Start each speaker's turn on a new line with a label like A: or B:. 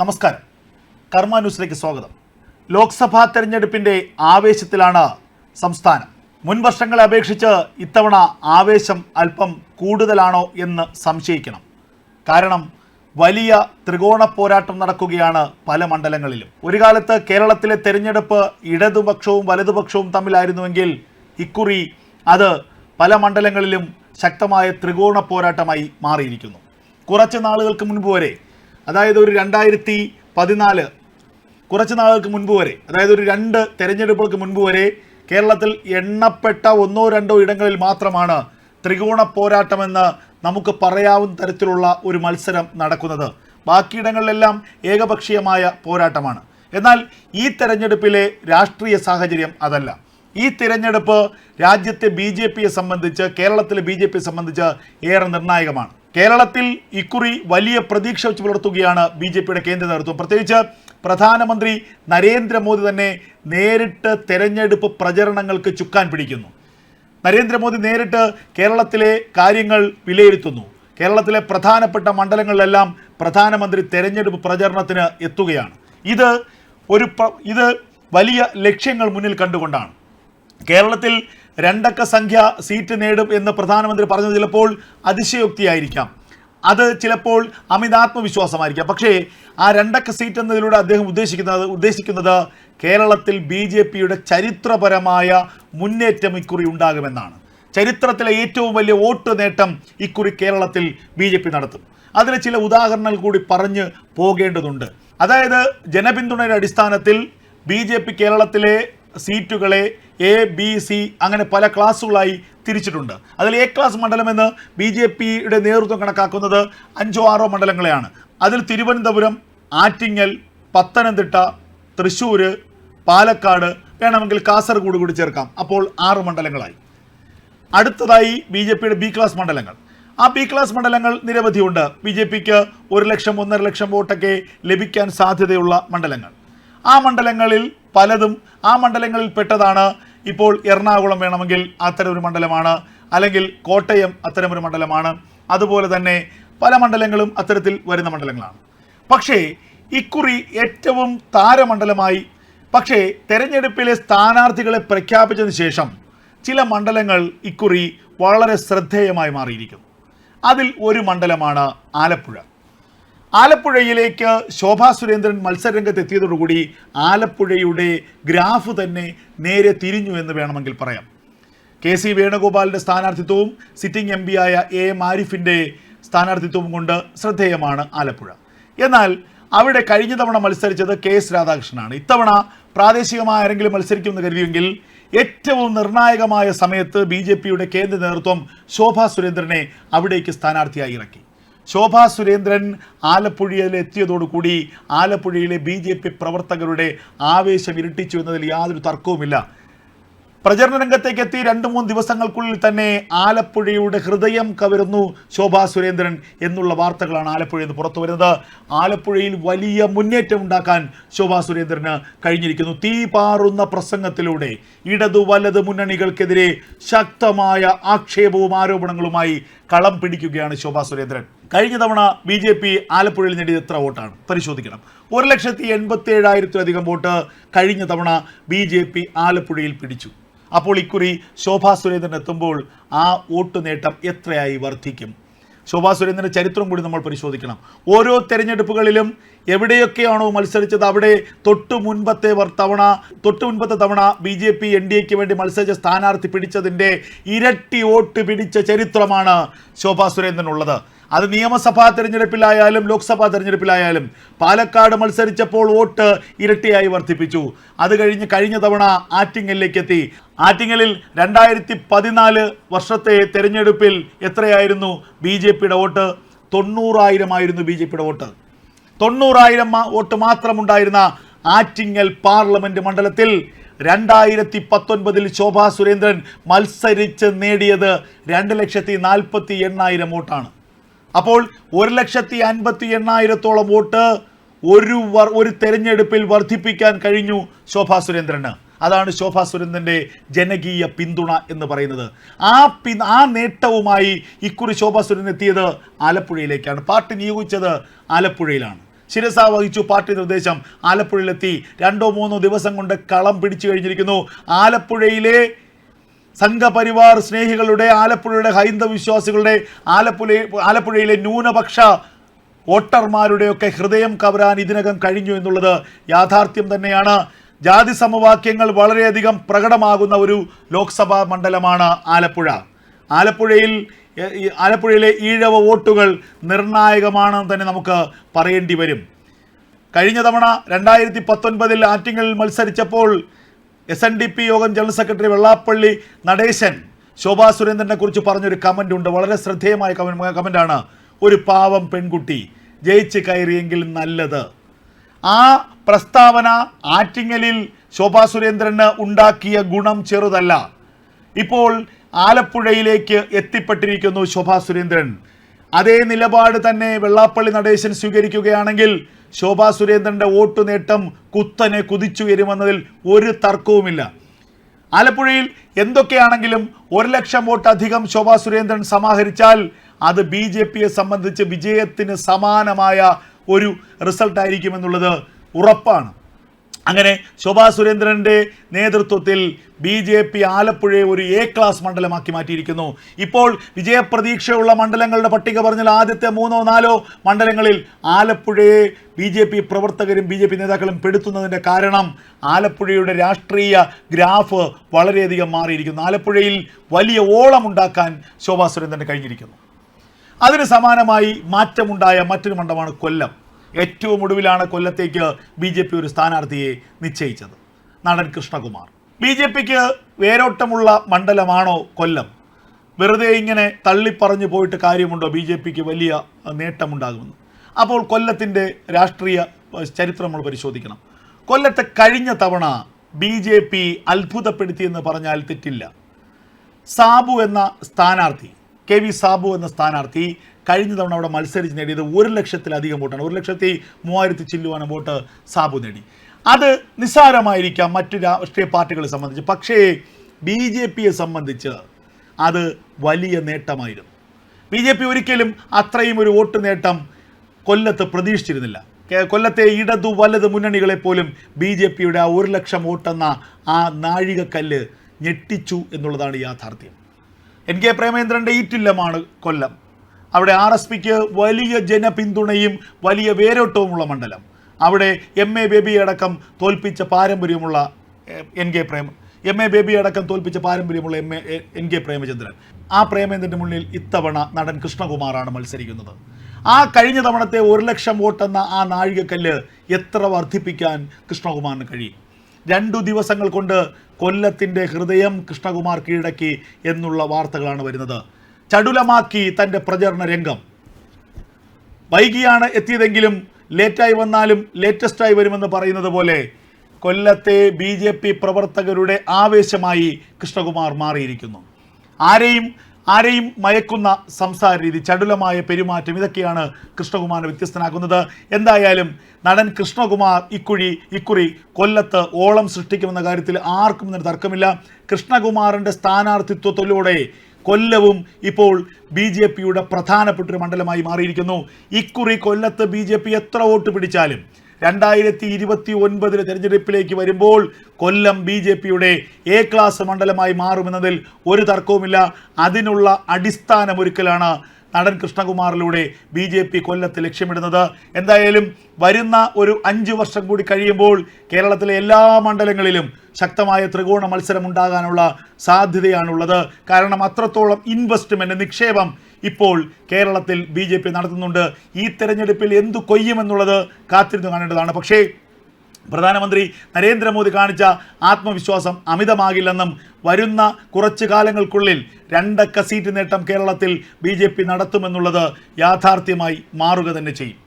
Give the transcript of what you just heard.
A: നമസ്കാരം. കർമ്മ ന്യൂസിലേക്ക് സ്വാഗതം. ലോക്സഭാ തെരഞ്ഞെടുപ്പിന്റെ ആവേശത്തിലാണ് സംസ്ഥാനം. മുൻ വർഷങ്ങളെ അപേക്ഷിച്ച് ഇത്തവണ ആവേശം അല്പം കൂടുതലാണോ എന്ന് സംശയിക്കണം. കാരണം വലിയ ത്രികോണ പോരാട്ടം നടക്കുകയാണ് പല മണ്ഡലങ്ങളിലും. ഒരു കാലത്ത് കേരളത്തിലെ തെരഞ്ഞെടുപ്പ് ഇടതുപക്ഷവും വലതുപക്ഷവും തമ്മിലായിരുന്നുവെങ്കിൽ ഇക്കുറി അത് പല മണ്ഡലങ്ങളിലും ശക്തമായ ത്രികോണ പോരാട്ടമായി മാറിയിരിക്കുന്നു. കുറച്ച് നാളുകൾക്ക് മുൻപ് വരെ അതായത് ഒരു രണ്ടായിരത്തി പതിനാല് കുറച്ച് നാളുകൾക്ക് മുൻപ് വരെ അതായത് ഒരു രണ്ട് തെരഞ്ഞെടുപ്പുകൾക്ക് മുൻപ് വരെ കേരളത്തിൽ എണ്ണപ്പെട്ട ഒന്നോ രണ്ടോ ഇടങ്ങളിൽ മാത്രമാണ് ത്രികോണ പോരാട്ടമെന്ന് നമുക്ക് പറയാവുന്ന തരത്തിലുള്ള ഒരു മത്സരം നടക്കുന്നത്. ബാക്കിയിടങ്ങളിലെല്ലാം ഏകപക്ഷീയമായ പോരാട്ടമാണ്. എന്നാൽ ഈ തെരഞ്ഞെടുപ്പിലെ രാഷ്ട്രീയ സാഹചര്യം അതല്ല. ഈ തിരഞ്ഞെടുപ്പ് രാജ്യത്തെ ബി ജെ പിയെ സംബന്ധിച്ച് കേരളത്തിലെ ബി ജെ പിയെ സംബന്ധിച്ച് ഏറെ നിർണായകമാണ്. കേരളത്തിൽ ഇക്കുറി വലിയ പ്രതീക്ഷ വെച്ച് പുലർത്തുകയാണ് ബി ജെ പിയുടെ കേന്ദ്ര നേതൃത്വം. പ്രത്യേകിച്ച് പ്രധാനമന്ത്രി നരേന്ദ്രമോദി തന്നെ നേരിട്ട് തെരഞ്ഞെടുപ്പ് പ്രചരണങ്ങൾക്ക് ചുക്കാൻ പിടിക്കുന്നു. നരേന്ദ്രമോദി നേരിട്ട് കേരളത്തിലെ കാര്യങ്ങൾ വിലയിരുത്തുന്നു. കേരളത്തിലെ പ്രധാനപ്പെട്ട മണ്ഡലങ്ങളിലെല്ലാം പ്രധാനമന്ത്രി തെരഞ്ഞെടുപ്പ് പ്രചരണത്തിന് എത്തുകയാണ്. ഇത് ഒരു ഇത് വലിയ ലക്ഷ്യങ്ങൾ മുന്നിൽ കണ്ടുകൊണ്ടാണ്. കേരളത്തിൽ രണ്ടക്ക സംഖ്യ സീറ്റ് നേടും എന്ന് പ്രധാനമന്ത്രി പറഞ്ഞത് ചിലപ്പോൾ അതിശയോക്തിയായിരിക്കാം. അത് ചിലപ്പോൾ അമിതാത്മവിശ്വാസമായിരിക്കാം പക്ഷേ ആ രണ്ടക്ക സീറ്റ് എന്നതിലൂടെ അദ്ദേഹം ഉദ്ദേശിക്കുന്നത് ഉദ്ദേശിക്കുന്നത് കേരളത്തിൽ ബി ജെ പിയുടെ ചരിത്രപരമായ മുന്നേറ്റം ഇക്കുറി ഉണ്ടാകുമെന്നാണ്. ചരിത്രത്തിലെ ഏറ്റവും വലിയ വോട്ട് നേട്ടം ഇക്കുറി കേരളത്തിൽ ബി ജെ പി നടത്തും. അതിലെ ചില ഉദാഹരണങ്ങൾ കൂടി പറഞ്ഞ് പോകേണ്ടതുണ്ട്. അതായത് ജനപിന്തുണയുടെ അടിസ്ഥാനത്തിൽ ബി ജെ പി കേരളത്തിലെ സീറ്റുകളെ എ ബി സി അങ്ങനെ പല ക്ലാസ്സുകളായി തിരിച്ചിട്ടുണ്ട്. അതിൽ എ ക്ലാസ് മണ്ഡലമെന്ന് ബി ജെ പിയുടെ നേതൃത്വം കണക്കാക്കുന്നത് അഞ്ചോ ആറോ മണ്ഡലങ്ങളെയാണ്. അതിൽ തിരുവനന്തപുരം ആറ്റിങ്ങൽ പത്തനംതിട്ട തൃശ്ശൂർ പാലക്കാട് വേണമെങ്കിൽ കാസർഗോഡ് കൂടി ചേർക്കാം. അപ്പോൾ ആറ് മണ്ഡലങ്ങളായി. അടുത്തതായി ബി ജെ പിയുടെ ബി ക്ലാസ് മണ്ഡലങ്ങൾ. ആ ബി ക്ലാസ് മണ്ഡലങ്ങൾ നിരവധിയുണ്ട്. ബി ജെ പിക്ക് ഒരു ലക്ഷം ഒന്നര ലക്ഷം വോട്ടൊക്കെ ലഭിക്കാൻ സാധ്യതയുള്ള മണ്ഡലങ്ങൾ. ആ മണ്ഡലങ്ങളിൽ പലതും ആ മണ്ഡലങ്ങളിൽ പെട്ടതാണ്. ഇപ്പോൾ എറണാകുളം വേണമെങ്കിൽ അത്തരം ഒരു മണ്ഡലമാണ്. അല്ലെങ്കിൽ കോട്ടയം അത്തരമൊരു മണ്ഡലമാണ്. അതുപോലെ തന്നെ പല മണ്ഡലങ്ങളും അത്തരത്തിൽ വരുന്ന മണ്ഡലങ്ങളാണ്. പക്ഷേ ഇക്കുറി ഏറ്റവും താരമണ്ഡലമായി പക്ഷേ തെരഞ്ഞെടുപ്പിലെ സ്ഥാനാർത്ഥികളെ പ്രഖ്യാപിച്ചതിന് ശേഷം ചില മണ്ഡലങ്ങൾ ഇക്കുറി വളരെ ശ്രദ്ധേയമായി മാറിയിരിക്കുന്നു. അതിൽ ഒരു മണ്ഡലമാണ് ആലപ്പുഴ. ആലപ്പുഴയിലേക്ക് ശോഭാ സുരേന്ദ്രൻ മത്സരരംഗത്ത് എത്തിയതോടുകൂടി ആലപ്പുഴയുടെ ഗ്രാഫ് തന്നെ നേരെ തിരിഞ്ഞു എന്ന് വേണമെങ്കിൽ പറയാം. കെ സി വേണുഗോപാലിന്റെ സ്ഥാനാർത്ഥിത്വവും സിറ്റിംഗ് എം ആയ എ എം ആരിഫിന്റെ സ്ഥാനാർത്ഥിത്വവും കൊണ്ട് ശ്രദ്ധേയമാണ് ആലപ്പുഴ. എന്നാൽ അവിടെ കഴിഞ്ഞ തവണ മത്സരിച്ചത് കെ എസ് രാധാകൃഷ്ണനാണ്. ഇത്തവണ പ്രാദേശികമായ ആരെങ്കിലും മത്സരിക്കുമെന്ന് കരുതിയെങ്കിൽ ഏറ്റവും നിർണായകമായ സമയത്ത് ബി കേന്ദ്ര നേതൃത്വം ശോഭാ സുരേന്ദ്രനെ അവിടേക്ക് സ്ഥാനാർത്ഥിയായി ഇറക്കി. ശോഭാ സുരേന്ദ്രൻ ആലപ്പുഴയിൽ എത്തിയതോടുകൂടി ആലപ്പുഴയിലെ ബി ജെ പി പ്രവർത്തകരുടെ ആവേശം ഇരട്ടിച്ചു എന്നതിൽ യാതൊരു തർക്കവുമില്ല. പ്രചരണ രംഗത്തേക്ക് എത്തി രണ്ട് മൂന്ന് ദിവസങ്ങൾക്കുള്ളിൽ തന്നെ ആലപ്പുഴയുടെ ഹൃദയം കവരുന്നു ശോഭാ സുരേന്ദ്രൻ എന്നുള്ള വാർത്തകളാണ് ആലപ്പുഴയിൽ നിന്ന് പുറത്തു വരുന്നത്. ആലപ്പുഴയിൽ വലിയ മുന്നേറ്റം ഉണ്ടാക്കാൻ ശോഭാ സുരേന്ദ്രന് കഴിഞ്ഞിരിക്കുന്നു. തീ പാറുന്ന പ്രസംഗത്തിലൂടെ ഇടതു വലത് മുന്നണികൾക്കെതിരെ ശക്തമായ ആക്ഷേപവും ആരോപണങ്ങളുമായി കളം പിടിക്കുകയാണ് ശോഭാ സുരേന്ദ്രൻ. കഴിഞ്ഞ തവണ ബി ജെ പി ആലപ്പുഴയിൽ നേടിയത് എത്ര വോട്ടാണ്? പരിശോധിക്കണം. ഒരു ലക്ഷത്തി എൺപത്തി ഏഴായിരത്തിലധികം വോട്ട് കഴിഞ്ഞ തവണ ബി ജെ പി ആലപ്പുഴയിൽ പിടിച്ചു. അപ്പോൾ ഇക്കുറി ശോഭാ സുരേന്ദ്രൻ എത്തുമ്പോൾ ആ വോട്ട് നേട്ടം എത്രയായി വർദ്ധിക്കും? ശോഭാ സുരേന്ദ്രന്റെ ചരിത്രം കൂടി നമ്മൾ പരിശോധിക്കണം. ഓരോ തെരഞ്ഞെടുപ്പുകളിലും എവിടെയൊക്കെയാണോ മത്സരിച്ചത് അവിടെ തൊട്ടു മുൻപത്തെ തവണ തൊട്ടു മുൻപത്തെ തവണ B J P N D എക്ക് വേണ്ടി മത്സരിച്ച സ്ഥാനാർത്ഥി പിടിച്ചതിന്റെ ഇരട്ടി വോട്ട് പിടിച്ച ചരിത്രമാണ് ശോഭാ സുരേന്ദ്രനുള്ളത്. അത് നിയമസഭാ തെരഞ്ഞെടുപ്പിലായാലും ലോക്സഭാ തെരഞ്ഞെടുപ്പിലായാലും പാലക്കാട് മത്സരിച്ചപ്പോൾ വോട്ട് ഇരട്ടിയായി വർദ്ധിപ്പിച്ചു. അത് കഴിഞ്ഞ് കഴിഞ്ഞ തവണ ആറ്റിങ്ങലിലേക്ക് എത്തി ആറ്റിങ്ങലിൽ രണ്ടായിരത്തി പതിനാല് വർഷത്തെ തെരഞ്ഞെടുപ്പിൽ എത്രയായിരുന്നു ബി ജെ പിയുടെ വോട്ട്? തൊണ്ണൂറായിരം ആയിരുന്നു ബി ജെ പിയുടെ വോട്ട്. തൊണ്ണൂറായിരം വോട്ട് മാത്രമുണ്ടായിരുന്ന ആറ്റിങ്ങൽ പാർലമെന്റ് മണ്ഡലത്തിൽ രണ്ടായിരത്തി പത്തൊൻപതിൽ ശോഭാ സുരേന്ദ്രൻ മത്സരിച്ച് നേടിയത് രണ്ട് ലക്ഷത്തി നാൽപ്പത്തി എണ്ണായിരം വോട്ടാണ്. അപ്പോൾ ഒരു ലക്ഷത്തി അൻപത്തി എണ്ണായിരത്തോളം വോട്ട് ഒരു ഒരു തെരഞ്ഞെടുപ്പിൽ വർദ്ധിപ്പിക്കാൻ കഴിഞ്ഞു ശോഭാ സുരേന്ദ്രന്. അതാണ് ശോഭാ സുരേന്ദ്രന്റെ ജനകീയ പിന്തുണ എന്ന് പറയുന്നത്. ആ പി ആ നേട്ടവുമായി ഇക്കുറി ശോഭാ സുരേന്ദ്രൻ എത്തിയത് ആലപ്പുഴയിലേക്കാണ്. പാർട്ടി നിയോഗിച്ചത് ആലപ്പുഴയിലാണ്. ശിരസ വഹിച്ചു പാർട്ടി നിർദ്ദേശം ആലപ്പുഴയിലെത്തി. രണ്ടോ മൂന്നോ ദിവസം കൊണ്ട് കളം പിടിച്ചു കഴിഞ്ഞിരിക്കുന്നു. ആലപ്പുഴയിലെ സംഘപരിവാർ സ്നേഹികളുടെ ആലപ്പുഴയുടെ ഹൈന്ദവ വിശ്വാസികളുടെ ആലപ്പുഴ ആലപ്പുഴയിലെ ന്യൂനപക്ഷ വോട്ടർമാരുടെയൊക്കെ ഹൃദയം കവരാൻ ഇതിനകം കഴിഞ്ഞു എന്നുള്ളത് യാഥാർത്ഥ്യം തന്നെയാണ്. ജാതി സമവാക്യങ്ങൾ വളരെയധികം പ്രകടമാകുന്ന ഒരു ലോക്സഭാ മണ്ഡലമാണ് ആലപ്പുഴ. ആലപ്പുഴയിൽ ആലപ്പുഴയിലെ ഈഴവ വോട്ടുകൾ നിർണായകമാണെന്ന് തന്നെ നമുക്ക് പറയേണ്ടി വരും. കഴിഞ്ഞ തവണ രണ്ടായിരത്തി പത്തൊൻപതിൽ ആറ്റിങ്ങളിൽ മത്സരിച്ചപ്പോൾ S N D P Yogam general secretary Vellappally Natesan Shobha സുരേന്ദ്രനെ കുറിച്ച് പറഞ്ഞൊരു കമന്റ് ഉണ്ട്. വളരെ ശ്രദ്ധേയമായ കമൻ കമന്റാണ് ഒരു പാവം പെൺകുട്ടി ജയിച്ച് കയറിയെങ്കിൽ നല്ലത്. ആ പ്രസ്താവന ആറ്റിങ്ങലിൽ ശോഭാ സുരേന്ദ്രന് ഉണ്ടാക്കിയ ഗുണം ചെറുതല്ല. ഇപ്പോൾ ആലപ്പുഴയിലേക്ക് എത്തിപ്പെട്ടിരിക്കുന്നു ശോഭാ സുരേന്ദ്രൻ. അതേ നിലപാട് തന്നെ വെള്ളാപ്പള്ളി നടേശൻ സ്വീകരിക്കുകയാണെങ്കിൽ ശോഭാ സുരേന്ദ്രന്റെ വോട്ട് നേട്ടം കുത്തനെ കുതിച്ചുയരുമെന്നതിൽ ഒരു തർക്കവുമില്ല. ആലപ്പുഴയിൽ എന്തൊക്കെയാണെങ്കിലും ഒരു ലക്ഷം വോട്ട് അധികം ശോഭാ സുരേന്ദ്രൻ സമാഹരിച്ചാൽ അത് ബി ജെ പിയെ സംബന്ധിച്ച് വിജയത്തിന് സമാനമായ ഒരു റിസൾട്ടായിരിക്കുമെന്നുള്ളത് ഉറപ്പാണ്. അങ്ങനെ ശോഭാ സുരേന്ദ്രന്റെ നേതൃത്വത്തിൽ ബി ജെ പി ആലപ്പുഴയെ ഒരു എ ക്ലാസ് മണ്ഡലമാക്കി മാറ്റിയിരിക്കുന്നു. ഇപ്പോൾ വിജയപ്രതീക്ഷയുള്ള മണ്ഡലങ്ങളുടെ പട്ടിക പറഞ്ഞാൽ ആദ്യത്തെ മൂന്നോ നാലോ മണ്ഡലങ്ങളിൽ ആലപ്പുഴയെ ബി ജെ പി പ്രവർത്തകരും ബി ജെ പി നേതാക്കളും പെടുത്തുന്നതിന്റെ കാരണം ആലപ്പുഴയുടെ രാഷ്ട്രീയ ഗ്രാഫ് വളരെയധികം മാറിയിരിക്കുന്നു. ആലപ്പുഴയിൽ വലിയ ഓളം ഉണ്ടാക്കാൻ ശോഭാ സുരേന്ദ്രന് കഴിഞ്ഞിരിക്കുന്നു. അതിന് സമാനമായി മാറ്റമുണ്ടായ മറ്റൊരു മണ്ഡലമാണ് കൊല്ലം. ഏറ്റവും ഒടുവിലാണ് കൊല്ലത്തേക്ക് ബി ജെ പി ഒരു സ്ഥാനാർത്ഥിയെ നിശ്ചയിച്ചത്. നടൻ കൃഷ്ണകുമാർ. ബി ജെ പിക്ക് വേരോട്ടമുള്ള മണ്ഡലമാണോ കൊല്ലം? വെറുതെ ഇങ്ങനെ തള്ളിപ്പറഞ്ഞു പോയിട്ട് കാര്യമുണ്ടോ ബി ജെ പിക്ക് വലിയ നേട്ടമുണ്ടാകുമെന്ന്? അപ്പോൾ കൊല്ലത്തിന്റെ രാഷ്ട്രീയ ചരിത്രം നമ്മൾ പരിശോധിക്കണം. കൊല്ലത്തെ കഴിഞ്ഞ തവണ ബി ജെ പി അത്ഭുതപ്പെടുത്തിയെന്ന് പറഞ്ഞാൽ തെറ്റില്ല. സാബു എന്ന സ്ഥാനാർത്ഥി കെ വി സാബു എന്ന സ്ഥാനാർത്ഥി കഴിഞ്ഞ തവണ അവിടെ മത്സരിച്ച് നേടിയത് ഒരു ലക്ഷത്തിലധികം വോട്ടാണ്. ഒരു ലക്ഷത്തി മൂവായിരത്തി ചില്ലുവാനം വോട്ട് സാബു നേടി. അത് നിസ്സാരമായിരിക്കാം മറ്റു രാഷ്ട്രീയ പാർട്ടികളെ സംബന്ധിച്ച്. പക്ഷേ ബി ജെ പിയെ സംബന്ധിച്ച് അത് വലിയ നേട്ടമായിരുന്നു. ബി ജെ പി ഒരിക്കലും അത്രയും ഒരു വോട്ട് നേട്ടം കൊല്ലത്ത് പ്രതീക്ഷിച്ചിരുന്നില്ല. കൊല്ലത്തെ ഇടതു വലത് മുന്നണികളെ പോലും ബി ജെ പിയുടെ ആ ഒരു ലക്ഷം വോട്ടെന്ന ആ നാഴികക്കല്ല് ഞെട്ടിച്ചു എന്നുള്ളതാണ് യാഥാർത്ഥ്യം. എൻ കെ പ്രേമേന്ദ്രന്റെ ഈറ്റില്ലമാണ് കൊല്ലം. അവിടെ ആർ എസ് പിക്ക് വലിയ ജനപിന്തുണയും വലിയ വേരോട്ടവുമുള്ള മണ്ഡലം. അവിടെ എം എ ബേബി അടക്കം തോൽപ്പിച്ച പാരമ്പര്യമുള്ള എൻ കെ പ്രേമ എം എ ബേബി അടക്കം തോൽപ്പിച്ച പാരമ്പര്യമുള്ള A A- N K Premachandran. ആ പ്രേമേന്ദ്രന്റെ മുന്നിൽ ഇത്തവണ നടൻ കൃഷ്ണകുമാറാണ് മത്സരിക്കുന്നത്. ആ കഴിഞ്ഞ തവണത്തെ ഒരു ലക്ഷം വോട്ടെന്ന ആ നാഴികക്കല്ല് എത്ര വർദ്ധിപ്പിക്കാൻ കൃഷ്ണകുമാറിന് കഴിയും? രണ്ടു ദിവസങ്ങൾ കൊണ്ട് കൊല്ലത്തിന്റെ ഹൃദയം കൃഷ്ണകുമാർ കീഴടക്കി എന്നുള്ള വാർത്തകളാണ് വരുന്നത്. ചടുലമാക്കി തന്റെ പ്രചരണ രംഗം. വൈകിയാണ് എത്തിയതെങ്കിലും ലേറ്റായി വന്നാലും ലേറ്റസ്റ്റായി വരുമെന്ന് പറയുന്നത് പോലെ കൊല്ലത്തെ ബി ജെ പി പ്രവർത്തകരുടെ ആവേശമായി കൃഷ്ണകുമാർ മാറിയിരിക്കുന്നു. ആരെയും ആരെയും മയക്കുന്ന സംസാര രീതി ചടുലമായ പെരുമാറ്റം ഇതൊക്കെയാണ് കൃഷ്ണകുമാറിനെ വ്യത്യസ്തനാക്കുന്നത്. എന്തായാലും നടൻ കൃഷ്ണകുമാർ ഇക്കുഴി ഇക്കുറി കൊല്ലത്ത് ഓളം സൃഷ്ടിക്കുമെന്ന കാര്യത്തിൽ ആർക്കും തന്നെ തർക്കമില്ല. കൃഷ്ണകുമാറിന്റെ സ്ഥാനാർത്ഥിത്വത്തിലൂടെ കൊല്ലവും ഇപ്പോൾ ബി ജെ പിയുടെ പ്രധാനപ്പെട്ട ഒരു മണ്ഡലമായി മാറിയിരിക്കുന്നു. ഇക്കുറി കൊല്ലത്ത് ബി ജെ പി എത്ര വോട്ട് പിടിച്ചാലും രണ്ടായിരത്തി ഇരുപത്തി ഒൻപതിലെ തെരഞ്ഞെടുപ്പിലേക്ക് വരുമ്പോൾ കൊല്ലം ബി ജെ പിയുടെ എ ക്ലാസ് മണ്ഡലമായി മാറുമെന്നതിൽ ഒരു തർക്കവുമില്ല. അതിനുള്ള അടിസ്ഥാനമൊരുക്കലാണ് നടൻ കൃഷ്ണകുമാറിലൂടെ ബി ജെ പി കൊല്ലത്ത് ലക്ഷ്യമിടുന്നത്. എന്തായാലും വരുന്ന ഒരു അഞ്ച് വർഷം കൂടി കഴിയുമ്പോൾ കേരളത്തിലെ എല്ലാ മണ്ഡലങ്ങളിലും ശക്തമായ ത്രികോണ മത്സരം ഉണ്ടാകാനുള്ള സാധ്യതയാണുള്ളത്. കാരണം അത്രത്തോളം ഇൻവെസ്റ്റ്മെന്റ് നിക്ഷേപം ഇപ്പോൾ കേരളത്തിൽ ബി നടത്തുന്നുണ്ട്. ഈ തെരഞ്ഞെടുപ്പിൽ എന്തു കൊയ്യുമെന്നുള്ളത് കാത്തിരുന്നു കാണേണ്ടതാണ്. പക്ഷേ പ്രധാനമന്ത്രി നരേന്ദ്രമോദി കാണിച്ച ആത്മവിശ്വാസം അമിതമാകില്ലെന്നും വരുന്ന കുറച്ചു കാലങ്ങൾക്കുള്ളിൽ രണ്ടക്ക സീറ്റ് നേട്ടം കേരളത്തിൽ ബി നടത്തുമെന്നുള്ളത് യാഥാർത്ഥ്യമായി മാറുക തന്നെ ചെയ്യും.